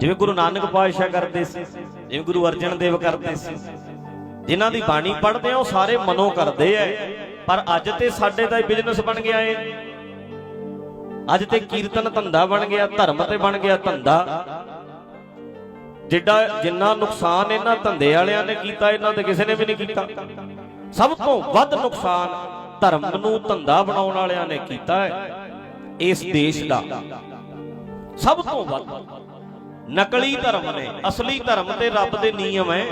ਜਿਵੇਂ ਗੁਰੂ ਨਾਨਕ ਪਾਤਸ਼ਾਹ ਕਰਦੇ ਸੀ, ਜਿਵੇਂ ਗੁਰੂ ਅਰਜਨ ਦੇਵ ਕਰਦੇ ਸੀ, ਜਿਨ੍ਹਾਂ ਦੀ ਬਾਣੀ ਪੜ੍ਹਦੇ ਆ, ਉਹ ਸਾਰੇ ਮਨੋ ਕਰਦੇ ਐ ਪਰ ਅੱਜ ਤੇ ਸਾਡੇ ਦਾ ਬਿਜ਼ਨਸ ਬਣ ਗਿਆ ਏ। ਅੱਜ ਤੇ ਕੀਰਤਨ ਧੰਦਾ ਬਣ ਗਿਆ, ਧਰਮ ਤੇ ਬਣ ਗਿਆ ਧੰਦਾ। ਜਿੱਡਾ ਜਿੰਨਾ ਨੁਕਸਾਨ ਇਹਨਾਂ ਧੰਦੇ ਵਾਲਿਆਂ ਨੇ ਕੀਤਾ, ਇਹਨਾਂ ਤੇ ਕਿਸੇ ਨੇ ਵੀ ਨਹੀਂ ਕੀਤਾ। ਸਭ ਤੋਂ ਵੱਧ ਨੁਕਸਾਨ ਧਰਮ ਨੂੰ ਧੰਦਾ ਬਣਾਉਣ ਵਾਲਿਆਂ ਨੇ ਕੀਤਾ ਹੈ ਇਸ ਦੇਸ਼ ਦਾ। ਸਭ ਤੋਂ ਵੱਧ। ਨਕਲੀ ਧਰਮ ਨੇ, ਅਸਲੀ ਧਰਮ ਤੇ ਰੱਬ ਦੇ ਨਿਯਮ ਹੈ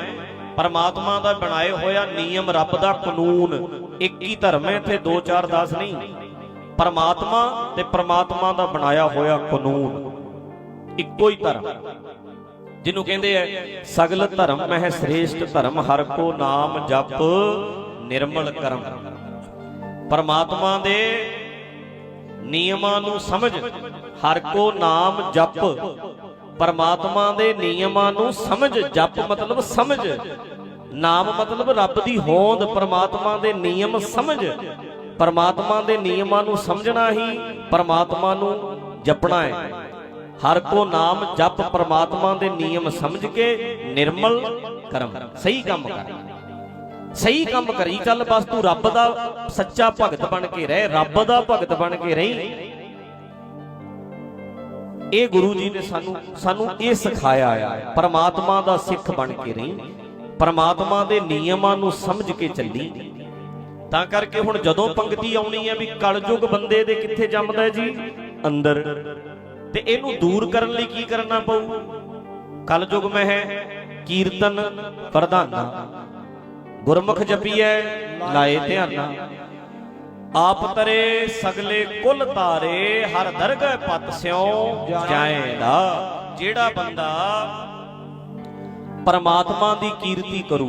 ਪਰਮਾਤਮਾ ਦਾ ਬਣਾਏ ਹੋਇਆ ਨਿਯਮ ਰੱਬ ਦਾ ਕਾਨੂੰਨ, ਇੱਕ ਹੀ ਧਰਮ ਹੈ ਇੱਥੇ 2 4 10 ਨਹੀਂ। ਪਰਮਾਤਮਾ ਤੇ ਪਰਮਾਤਮਾ ਦਾ ਬਣਾਇਆ ਹੋਇਆ ਕਾਨੂੰਨ, ਇੱਕੋ ਹੀ ਧਰਮ। ਜਿਹਨੂੰ ਕਹਿੰਦੇ ਐ, ਸਗਲ ਧਰਮ ਮਹਿ ਸ੍ਰੇਸ਼ਟ ਧਰਮ, ਹਰ ਕੋ ਨਾਮ ਜਪ ਨਿਰਮਲ ਕਰਮ। ਪਰਮਾਤਮਾ ਦੇ ਨਿਯਮਾਂ ਨੂੰ ਸਮਝ, ਹਰ ਕੋ ਨਾਮ ਜਪ ਪਰਮਾਤਮਾ ਦੇ ਨਿਯਮਾਂ ਨੂੰ ਸਮਝ, ਜਪ ਮਤਲਬ ਸਮਝ। ਨਾਮ ਮਤਲਬ ਰੱਬ ਦੀ ਹੋਂਦ, ਪਰਮਾਤਮਾ ਦੇ ਨਿਯਮ ਸਮਝ। ਪਰਮਾਤਮਾ ਦੇ ਨਿਯਮਾਂ ਨੂੰ ਸਮਝਣਾ ਹੀ ਪਰਮਾਤਮਾ ਨੂੰ ਜਪਣਾ ਹੈ। ਹਰ ਕੋ ਨਾਮ ਜਪ ਪਰਮਾਤਮਾ ਦੇ ਨਿਯਮ ਸਮਝ ਕੇ ਨਿਰਮਲ ਕਰਮ। ਸਹੀ ਕੰਮ ਕਰ। ਸਹੀ ਕੰਮ ਕਰੀ ਚੱਲ ਬਸ ਤੂੰ ਰੱਬ ਦਾ ਸੱਚਾ ਭਗਤ ਬਣ ਕੇ ਰਹਿ, ਰੱਬ ਦਾ ਭਗਤ ਬਣ ਕੇ ਰਹੀ। ਇਹ ਗੁਰੂ ਜੀ ਨੇ ਸਾਨੂੰ ਸਾਨੂੰ ਇਹ ਸਿਖਾਇਆ ਹੈ ਪਰਮਾਤਮਾ ਦਾ ਸਿੱਖ ਬਣ ਕੇ ਰਹੀਂ। ਪਰਮਾਤਮਾ ਦੇ ਨਿਯਮਾਂ ਨੂੰ ਸਮਝ ਕੇ ਚੱਲੀ। ਤਾਂ ਕਰਕੇ ਹੁਣ ਜਦੋਂ ਪੰਕਤੀ ਆਉਣੀ ਹੈ ਵੀ ਕਲਯੁਗ ਬੰਦੇ ਦੇ ਕਿੱਥੇ ਜੰਮਦਾ ਹੈ ਜੀ? ਅੰਦਰ। ਤੇ ਇਹਨੂੰ ਦੂਰ ਕਰਨ ਲਈ ਕੀ ਕਰਨਾ ਪਊ? ਕਲਯੁਗ ਮੈਂ ਹੈ, ਕੀਰਤਨ, ਪ੍ਰਧਾਨਾ। ਗੁਰਮੁਖ ਜਪੀਐ, ਲਾਏ ਧਿਆਨਾ। ਆਪ ਤਰੇ ਸਗਲੇ ਕੁਲ ਤਾਰੇ ਹਰ ਦਰਗਹਿ ਪਤ ਸਿਉ ਜਾਏਦਾ। ਜਿਹੜਾ ਬੰਦਾ ਪਰਮਾਤਮਾ ਦੀ ਕੀਰਤੀ ਕਰੂ